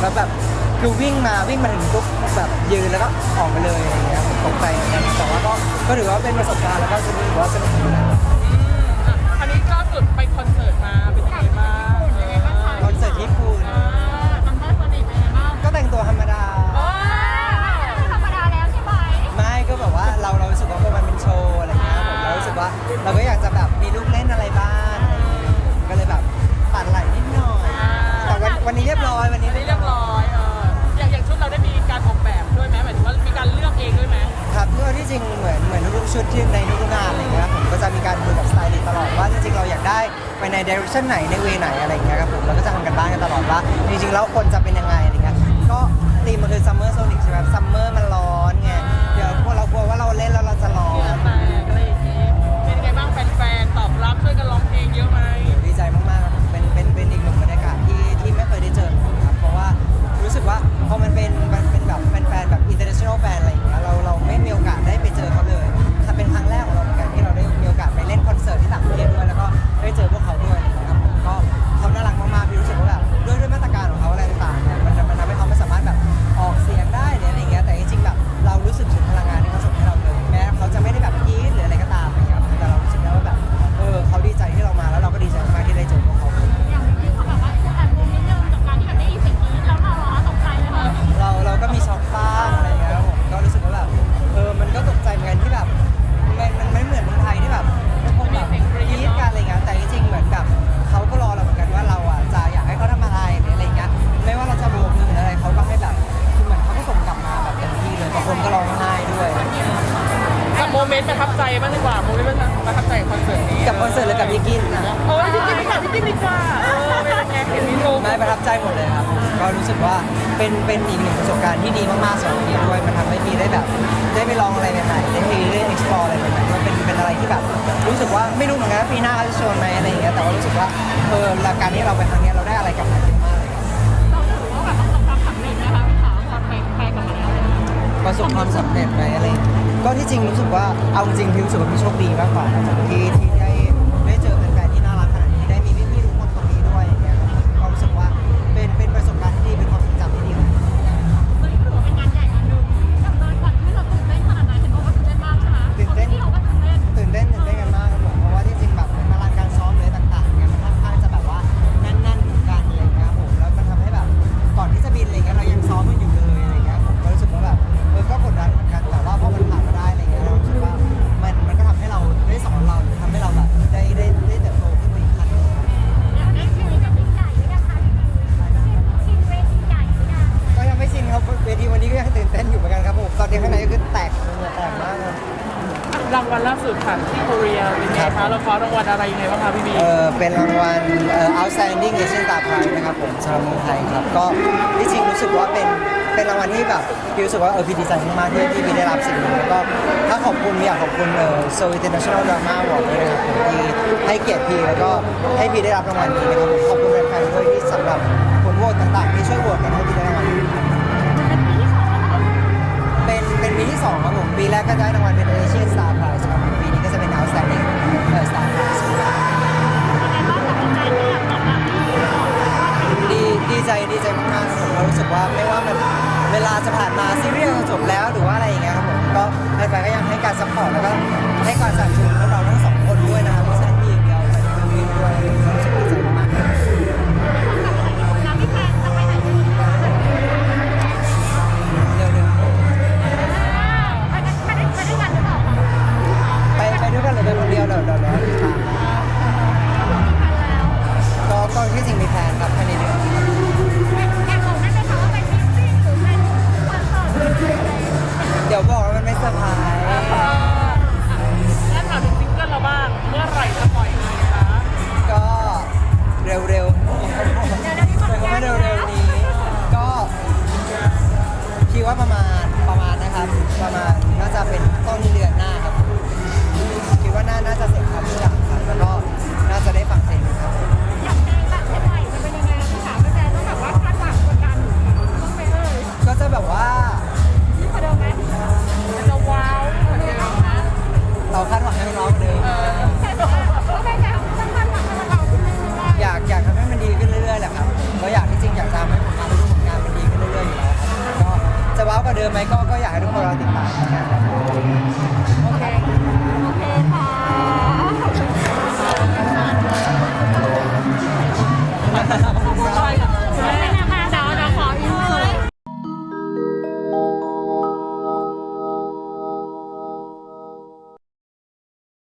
แล้วแบบคือวิ่งมาวิ่งมาถึงปุ๊บแบบยืนแล้วก็ออกไปเลยอย่างเงี้ยผมตกใจเหมือนกันแต่ว่าก็ก็ถือว่าเป็นประสบการณ์แล้วก็ถือว่าสนุกดีนอันนี้ล่าสุดไป ได้ไปในเดเรกชั่นไหนในเวไหนอะไรเงี้ยครับผมเราก็จะทำกันบ้านกันตลอดว่าจริงๆแล้วคนจะเป็น บ้างดีกว่าโมเมนต์ประทับใจคอนเสิร์ตนี้กับคอนเสิร์ตหรือกับพี่กินนะโอ้ยพี่กินดีกว่าพี่กินดีกว่าเป็นยัไเห็นมีโมไม่ประทับใจหมดเลยครับก็รู้สึกว่าเป็นเป็นอีกหนึ่งประสบการณ์ที่ดีมากๆสำหรับพี่ด้วยมันทำให้พี่ได้แบบ ได้ไปลองอะไรใหม่ๆได้ไปได้ explore อะไรใหม่ๆมันเป็นเป็นอะไรที่แบบ รู้สึกว่าไม่รู้เหมือนกันว่าปีหน้าเขาจะชวนไหมอะไรอย่างเงี้ยแต่ว่ารู้สึกว่าเออการที่เราไปครั้งเนี้ยเราได้อะไรกลับมาเยอะมาก ประสบความสำเร็จไหมอะไร ก็ที่จริงรู้สึกว่าเอาจริงพี่รู้สึกว่าพี่โชคดีมากกว่าจากที่ที่ รางวัลอะไรยังไงบ้างคะพี่บีเออเป็นรางวัลเอ่อ outstanding Asian Star Prize นะครับผมสำหรับเมืองไทยครับ ก็ที่จริงรู้สึกว่าเป็นเป็นรางวัลที่แบบพี่รู้สึกว่าเออพี่ดีใจมากๆที่ที่พี่ได้รับสิ่งนี้แล้วก็ถ้าขอบคุณอยากขอบคุณเออ So International Drama Award ด้วยนะครับผมที่ให้เกียรติพี่แล้วก็ให้พี่ได้รับรางวัลนี้นะครับผมขอบคุณแฟนๆด้วยที่สำหรับคนโหวตต่างๆที่ช่วยโหวตกันให้พี่ได้รางวัลนี้เป็นเป็นปีที่สองครับผมปีแรกก็ได้รางวัลเป็น Asian Star Prize ครับปีนี้ก็จะเป็น outstanding ใจดีใจมากๆครับผมรารู้สึกว่าไม่ว่ามันเวลาจะผ่านมาซีรีส์จะจบแล้วหรือว่าอะไรอย่างเงี้ยครับผมก็แฟนๆก็ยังให้การซัพพอร์ตแล้วก็ให้การสนับสนุนพวกเราทั้งสอง เดิมไหมก็ก็อยากให้ทุกคนรอติดตามนะครับ